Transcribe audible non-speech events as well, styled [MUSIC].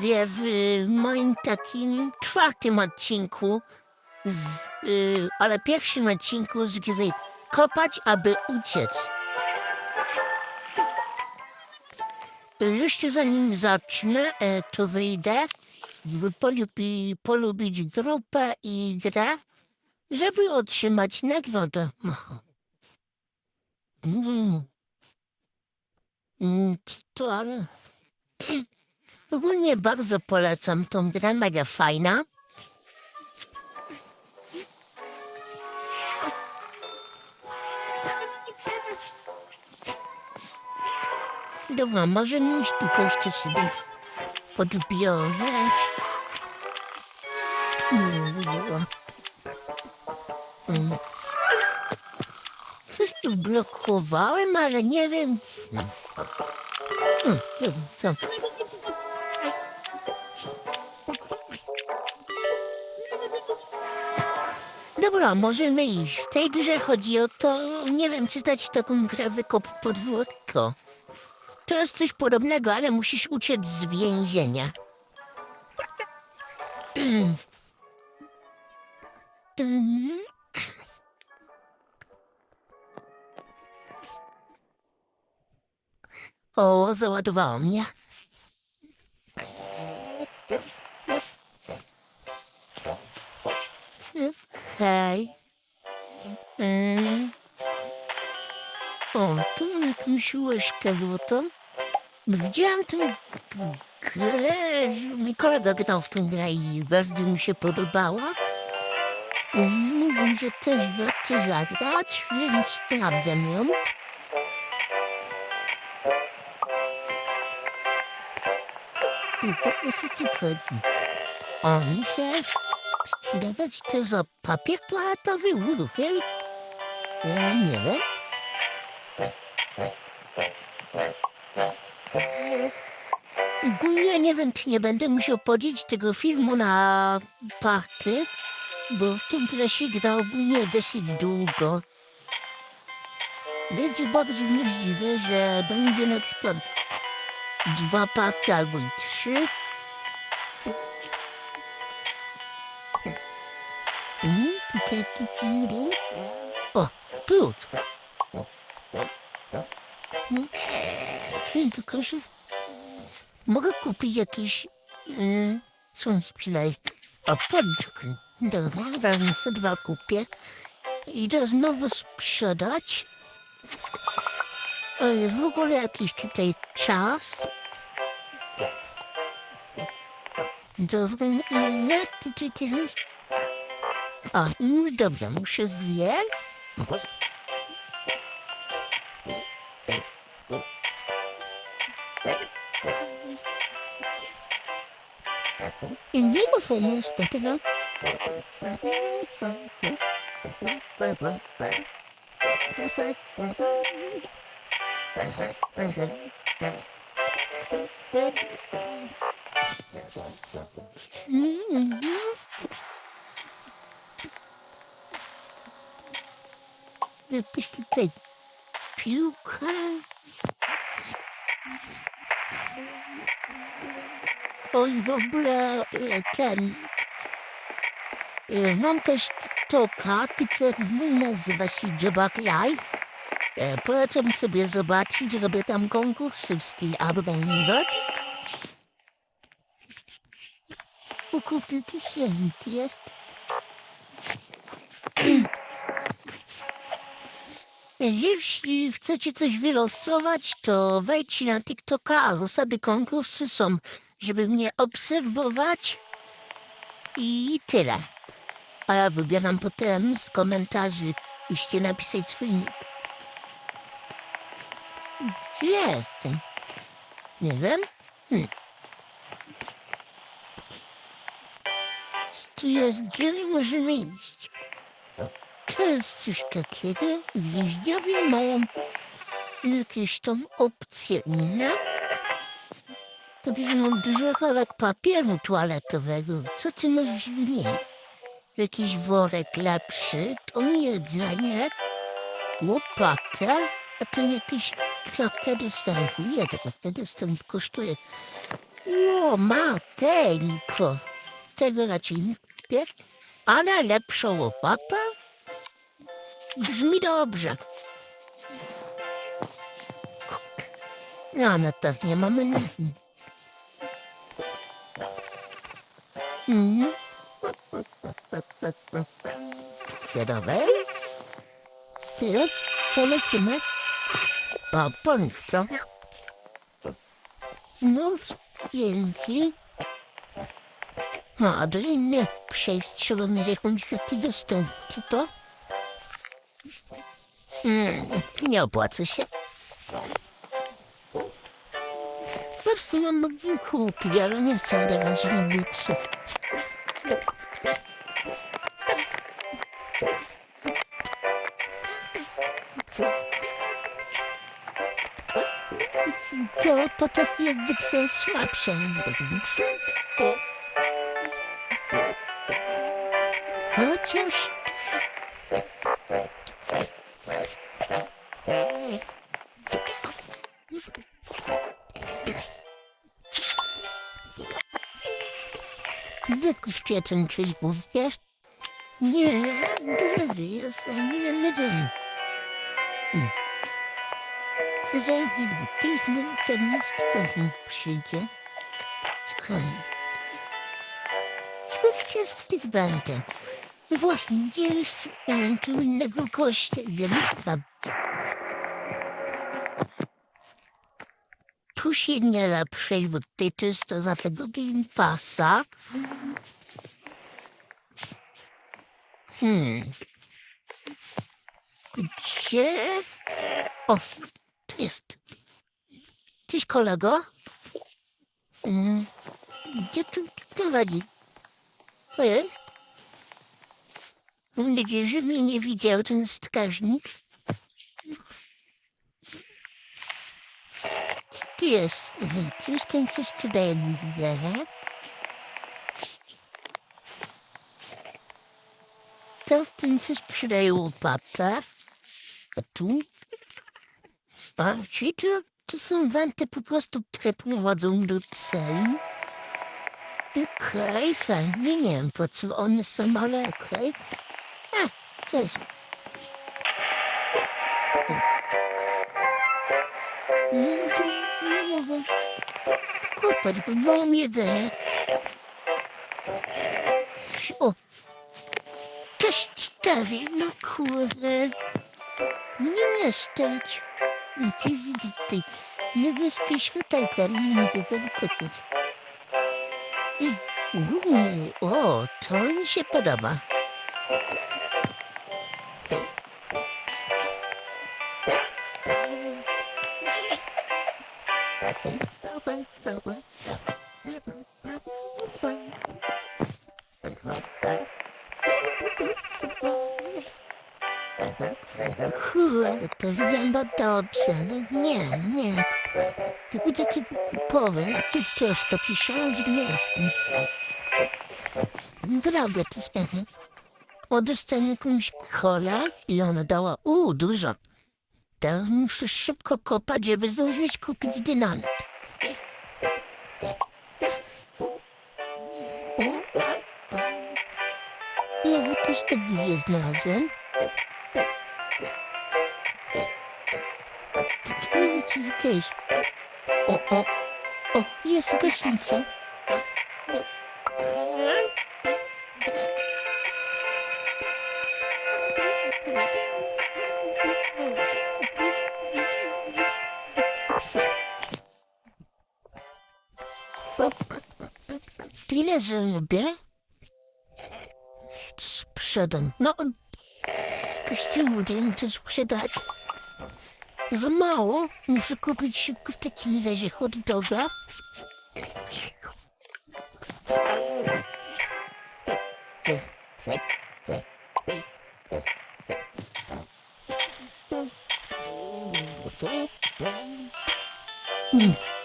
wie w y, moim takim czwartym odcinku, z, y, ale pierwszym odcinku z gry Kopać, aby uciec. To jeszcze zanim zacznę, e, to wyjdę, żeby polubi, polubić grupę i grę, żeby otrzymać nagrodę. Mm. Mm, To ale... [CLEARS THROAT] Ogólnie bardzo polecam tą grę, mega fajna. Dobra, możemy już tylko jeszcze sobie podbiorę. Coś tu blokowałem, ale nie wiem. Hmm, wiem, co. Dobra, możemy iść. W tej grze chodzi o to, nie wiem, czy znać taką grę wykop podwórko. To jest coś podobnego, ale musisz uciec z więzienia. O, załadowało mnie. Hej. Mm. O, tu mam jakąś łyżkę złotą. Widziałam tę grę, mój kolega grał w tę grę i bardzo mi się podobała. Mówi, że też warto zagrać, więc sprawdzę ją. I po co ci chodzi? On się sprzedawać to za papier toaletowy uruchel? Ja nie wiem. Ogólnie nie wiem, czy nie będę musiał podzielić tego filmu na party, bo w tym tresie gra ogólnie dosyć długo. Będzie bardziej możliwe, że będzie na przykład dwa party albo trzy. O, tu. Mm, Tylko, że Mogę kupić jakiś... Yy, mi sprzedaje? O, podczuk. Dobra, sobie dwa kupię. Idę znowu sprzedać. O, w ogóle jakiś tutaj czas. Dobra, nie, ty, ty, ty. O, no dobrze, muszę zjeść. I nie ma fajnego z tutaj piłka. Oj, w ogóle e, ten. e, Mam też TikToka, który nazywa się Jobak Life. E, Polecam sobie zobaczyć, robię tam konkursy w stylu Abrangować. Ukupny tysięcy jest. Jeśli chcecie coś wylosować, to wejdźcie na TikToka, a zasady konkursu są, żeby mnie obserwować i tyle. A ja wybieram potem z komentarzy, musicie napisać swój nick. Gdzie jestem? Nie wiem. Hm. Tu jest, gdzie możemy iść? To jest coś takiego. Więźniowie mają jakieś tam opcje inne. Dobrze, mam dużo cholek papieru toaletowego. Co ty masz w? Jakiś worek lepszy, to jedzenie, łopatę, a to jakieś plotę dostępu. Nie, to wtedy stąd kosztuje O, mateńko. Tego raczej nie kupię, ale lepsza łopata brzmi dobrze. No, no to nie mamy nic. Mhm. Zerowe. Teraz polecimy. A, poncho. No, pięknie. A, do innych przejść trzeba mieć jakąś taki dostęp. Co to? Hmm, nie opłaca się. Po prostu mam mogli kupić, ale nie chcę dawać im buksy. To potrafi jakby coś słabsze niż. Chociaż... Kosztuje ten czyśbów, wiesz? Nie, dobry jest, ale nie wiem na dzień. Za to jest ten ten przyjdzie. Słuchaj. Sprawdźcie w tych bandach. Właśnie, gdzie jest tu innego gościa, wiele spraw. Tu się nie przejść, bo tutaj to jest to za tego Game Passa. Hmm. Gdzie? O, tu jest. Cześć kolego. Hmm. Gdzie tu prowadzi? To jest? Mam nadzieję, że mnie nie widział ten wskaźnik. Tu jest. Tu jest ten, co sprzedaje mi wiele. To w tym, co sprzedaje łopata. A tu? A, czyli to, to są wanty po prostu, które prowadzą do celi. Okej, fajnie, nie wiem po co one są, ale okej. A, coś. Mogę. Kopać, bo mam jedzenie. O, też cztery, no kurde. Nie mieszkać. Ty widzę tutaj niebieskie światełka, nie mogę wykopać. Uuu, o, to mi się podoba. Kurde, to wygląda dobrze. No nie, nie. Jak będziecie kupować, jakieś coś, to piszą miejsce. Drogie to sprawy. Dostałem jakąś kolę i ona dała, u, dużo. Teraz muszę szybko kopać, żeby zdążyć kupić dynamit. Ja też tak dwie znalazłem. Wiecie, jakieś. O, o, o, jest gaśnica. Ile zrobię? Sprzedam. No, kościół tym to sprzedać. Za mało? Muszę kupić w takim razie hot doga. Hmm.